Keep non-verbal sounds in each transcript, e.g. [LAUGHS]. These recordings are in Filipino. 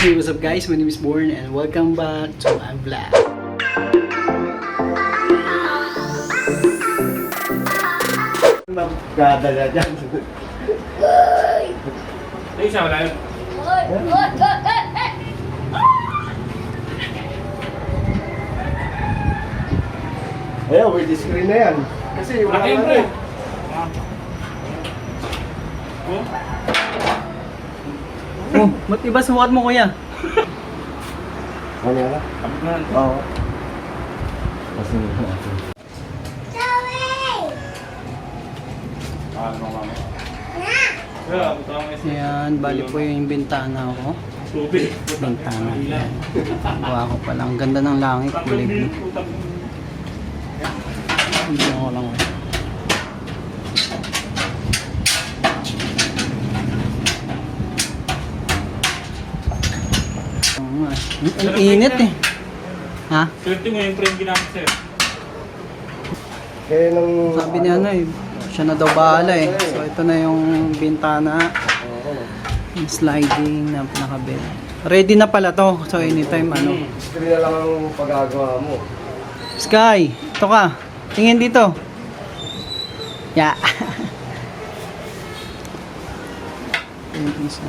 Hey, what's up guys? My name is Born and welcome back to my vlog. Magdadala dyan. Ay, isa wala yun. Ayaw, with screen na yan. Kasi wala na rin. Oh, Oh, ba't iba sukat mo kuya? Ano yan? kapit na. Oo. Kasi mo kasi. Ayan, bali po yung bintana ko. Bintana. Ayan. Kuha ko pala. Ang ganda ng langit. Kulay blue. Hindi ko lang. Oo nga. Ang init eh. Ha? Swerte mo yung frame ginamit sa'yo. Kaya nung... Sabi niya ano eh. Siya na daw bahala eh. So ito na yung bintana. Yung sliding na nakabit. Ready na pala to. So anytime ano. Screen na lang ang pagagawa mo. Sky, ito ka. Tingin dito. Ya. [LAUGHS] Yung isa.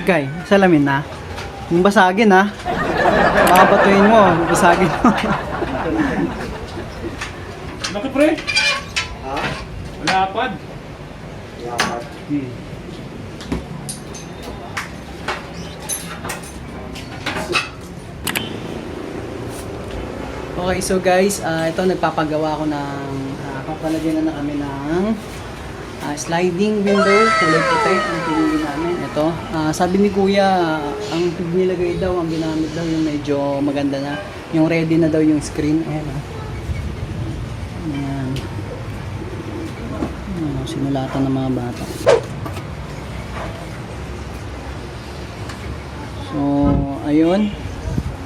Sky, salamin na. Yung basagin ha. Baka batuin mo, basagin mo. Laki pre. Ha? Wala apad. Yakat. Okay, so guys, ah, ito nagpapagawa ko ng uh, papalagyan na, na kami ng ah, sliding window, kulay puti ang pinili namin. Ito, ah, sabi ni Kuya, ang nilagay daw, ang ginamit daw yung medyo maganda na. Yung ready na daw yung screen. Ayan, ah. Ayan. Ayan, sinulatan ng mga bata. So, ayun.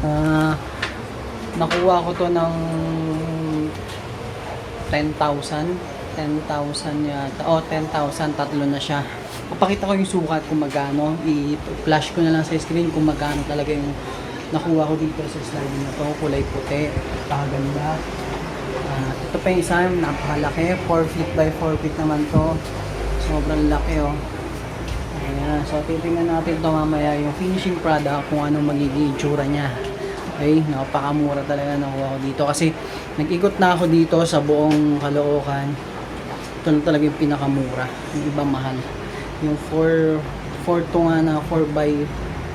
Ah, nakuha ko to ng 10,000 10,000 yata. Oh 10,000 tatlo na siya. Papakita ko yung sukat kung magkano i-flash ko na lang sa screen kung magkano talaga yung nakuha ko dito sa sliding na to. Kulay puti. Paganda Ah, ito pa yung isa napakalaki. 4 feet by 4 feet naman to. Sobrang laki oh. Ayan, so titingnan natin to mamaya yung finishing product kung ano magiging itsura niya. Okay, napakamura talaga nakuha ko dito. Kasi nag-ikot na ako dito sa buong Caloocan. Ito na talaga yung pinakamura. Yung iba mahal. Yung 4 4 to nga na 4 by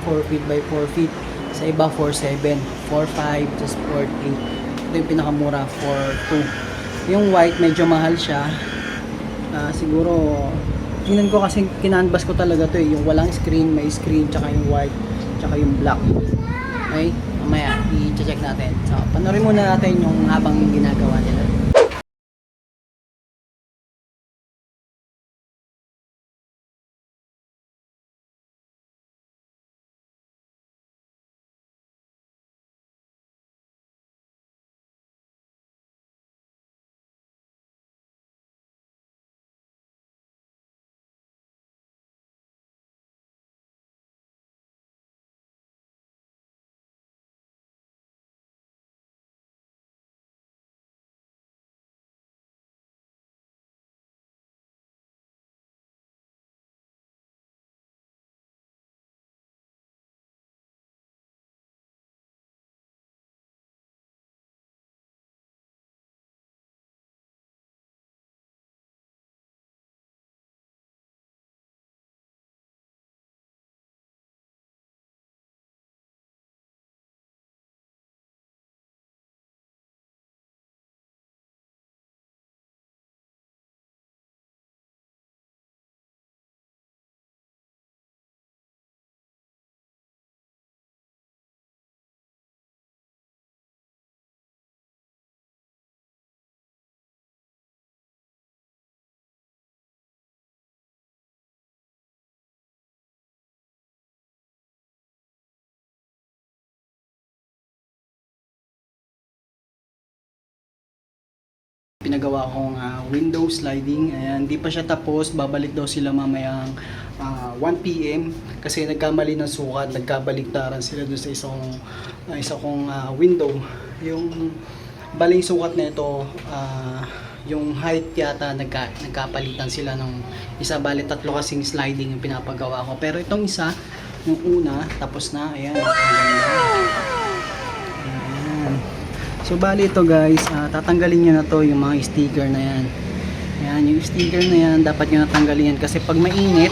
4 feet by 4 feet. Sa iba 4.7, 4.5, just 4.8. Ito yung pinakamura, 4.2. Yung white medyo mahal siya. Ah, siguro tingnan ko kasi kinanvas ko talaga to eh yung walang screen may screen tsaka yung white tsaka yung black okay mamaya i-check natin so panoorin muna natin yung habang ginagawa nila pinagawa kong ah, window sliding. Ayan, di pa siya tapos. Babalik daw sila mamayang ah, 1 p.m. kasi nagkamali ng sukat, nagkabaliktaran sila doon sa isang uh, isa kong ah, window. Yung baling sukat na ito, ah, yung height yata nagka, nagkapalitan sila ng isa bali tatlo kasing sliding yung pinapagawa ko. Pero itong isa, yung una, tapos na. Ayan. Ayan. So bali ito guys, ah, tatanggalin nyo na to yung mga sticker na yan. Yan, yung sticker na yan, dapat nyo natanggalin yan. Kasi pag mainit,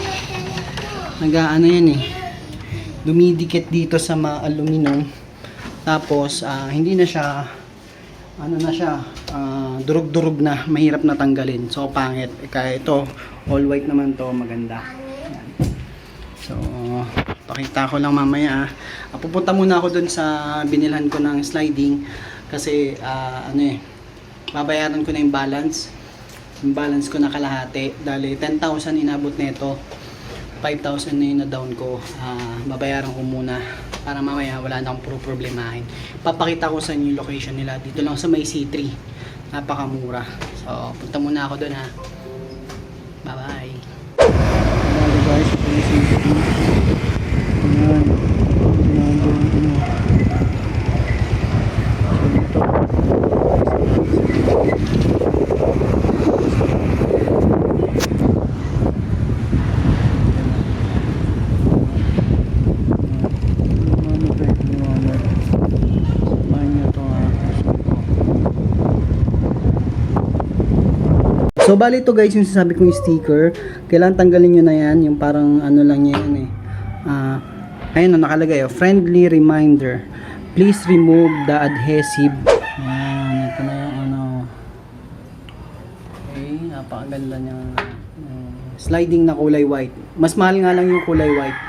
nag-ano yan eh, dumidikit dito sa mga aluminum. Tapos, ah, hindi na siya, ano na siya, ah, durug-durug na, mahirap na tanggalin. So, pangit. Kaya ito, all white naman to, maganda. Yan. So, pakita ko lang mamaya. Ah, pupunta muna ako dun sa binilhan ko ng sliding kasi ah, ano eh, babayaran ko na yung balance. Yung balance ko na kalahati. Dali 10,000 inabot nito. 5,000 na yung na-down ko. Ah, babayaran ko muna para mamaya wala na akong pro problemahin. Papakita ko sa inyo location nila. Dito lang sa may C3. Napakamura. So, punta muna ako dun ha. Bye-bye. Hello guys, ito yung C3. Ayan. Ginagawa ko na. So bali ito guys yung sinasabi kong sticker Kailangan tanggalin nyo na yan Yung parang ano lang yan eh. Ah, Ayun na nakalagay oh, Friendly reminder. Please remove the adhesive. Ayan, ito na yung ano. Okay, napakaganda niya. Mm, Sliding na kulay white. Mas mahal nga lang yung kulay white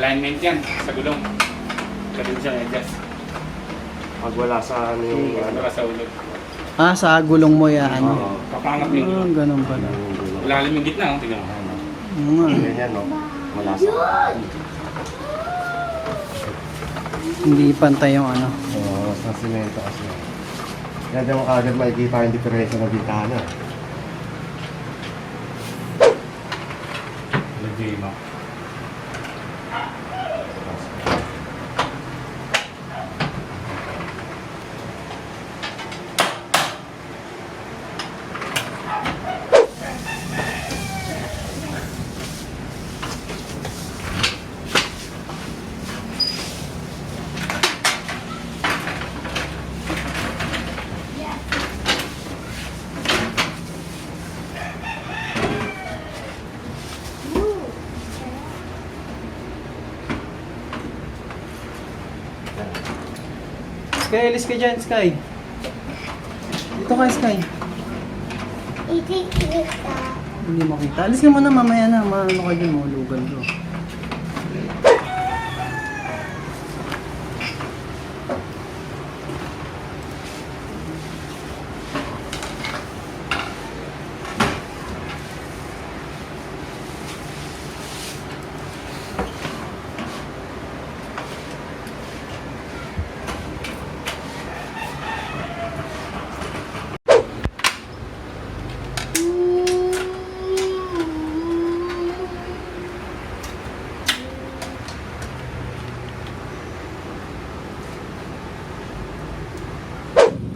Alignment yan sa gulong. Ganun siya adjust. Pag wala sa ano yung ano. ano sa ulog. Ah, sa gulong mo ya ano Oo. Papangat yung Ah, gulong. ganun pala. Lalim yung gitna. oh. Tingnan mo. Oo nga. Ganyan no. Wala sa. Hindi pantay yung ano Oo, sa simento kasi. Yan din mo kagad makikita yung diferensya ng bintana. Lagay mo. Sky, alis ka dyan, Sky. Dito ka, Sky. Hindi mo kita. Alis ka muna mamaya na. Maano ka dyan, mahulugan ko.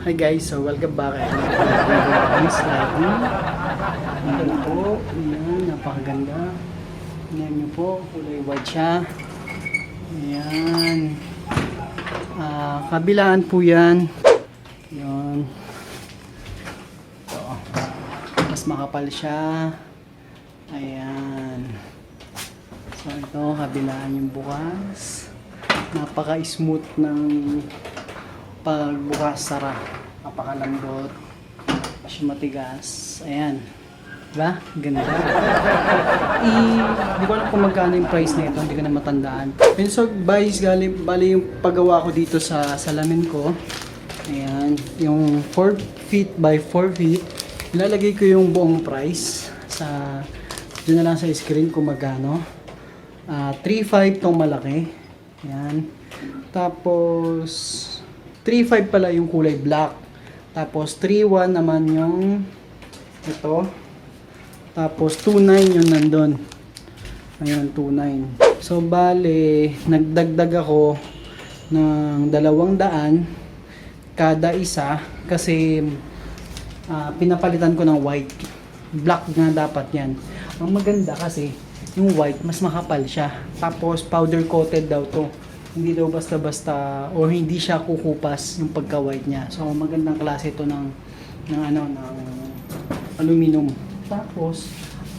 Hi guys, so welcome back. Ang sliding. Ayan po. Ayan, napakaganda. Ayan nyo po, kulay white siya. Ayan. Ah, kabilaan po yan. Ayan. Ito. Mas makapal siya. Ayan. So ito, kabilaan yung bukas. Napaka-smooth ng pagbukas sara. Napakalambot. Kasi matigas. Ayan. Diba? Ganda. [LAUGHS] I, di ko alam kung magkano yung price na ito. Hindi ko na matandaan. And so, guys, gali, bali yung paggawa ko dito sa salamin ko. Ayan. Yung 4 feet by 4 feet. Ilalagay ko yung buong price sa dyan na lang sa screen kung magkano. Ah, 3.5 tong malaki. Ayan. Tapos 3.5 pala yung kulay black. Tapos 3.1 naman yung ito. Tapos 2.9 yung nandun. Ayun, 2.9. So, bale, nagdagdag ako ng dalawang daan kada isa kasi ah, pinapalitan ko ng white. Black nga dapat yan. Ang maganda kasi, yung white, mas makapal siya. Tapos, powder coated daw to. Hindi daw basta-basta, or hindi siya kukupas yung pagka-white niya. So, magandang klase ito ng, ng ano, ng aluminum. Tapos,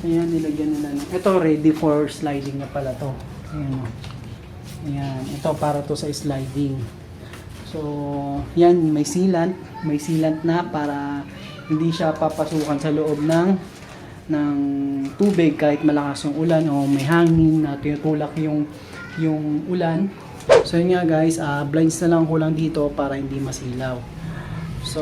ayan, nilagyan nila ng, ito ready for sliding na pala to. Ayan o. Ayan, ito para to sa sliding. So, yan, may sealant. May sealant na para hindi siya papasukan sa loob ng ng tubig kahit malakas yung ulan o may hangin na tinutulak yung yung ulan. So yun nga guys, ah, blinds na lang ko lang dito para hindi masilaw. So,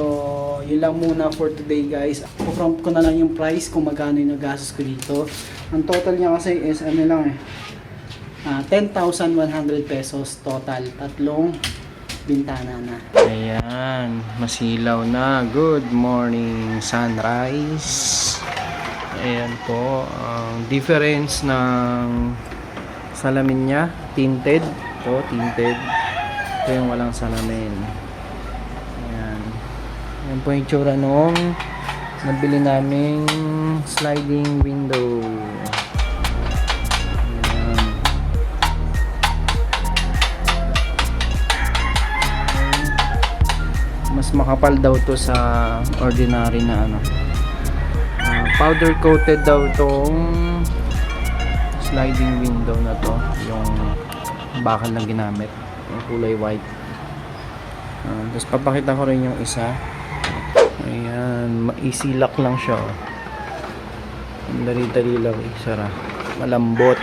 yun lang muna for today guys. Puprompt ko na lang yung price kung magkano yung nagastos ko dito. Ang total niya kasi is ano lang eh. ah, 10,100 pesos total. Tatlong bintana na. Ayan, masilaw na. Good morning, sunrise. Ayan po, ang difference ng salamin niya, tinted. Ito, tinted. Ito yung walang salamin. Ayan. Ayan po yung tsura nung nabili naming sliding window. Ayan. mas makapal daw to sa ordinary na ano Ah, powder coated daw tong sliding window na to yung bakal na ginamit yung kulay white Ah, tapos papakita ko rin yung isa ayan ma- easy lock lang siya oh. dali-dali lang isara malambot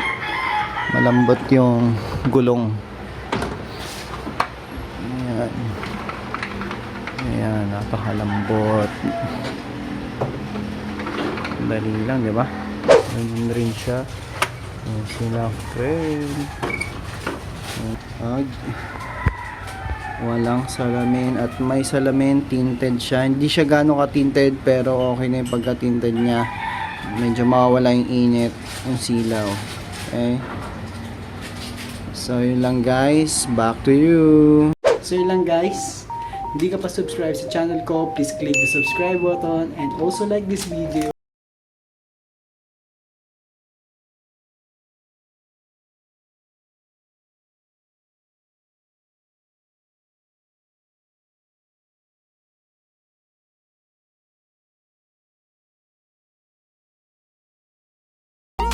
malambot yung gulong ayan Ayan, napakalambot. Dali lang, di ba? Ganyan rin siya. Ayan sila, friend. Ag. Walang salamin at may salamin, tinted siya. Hindi siya gano'ng ka-tinted pero okay na yung pagka-tinted niya. Medyo mawawala yung init, yung silaw. Okay? So, yun lang guys. Back to you. So yun lang guys. Hindi ka pa subscribe sa channel ko, please click the subscribe button and also like this video.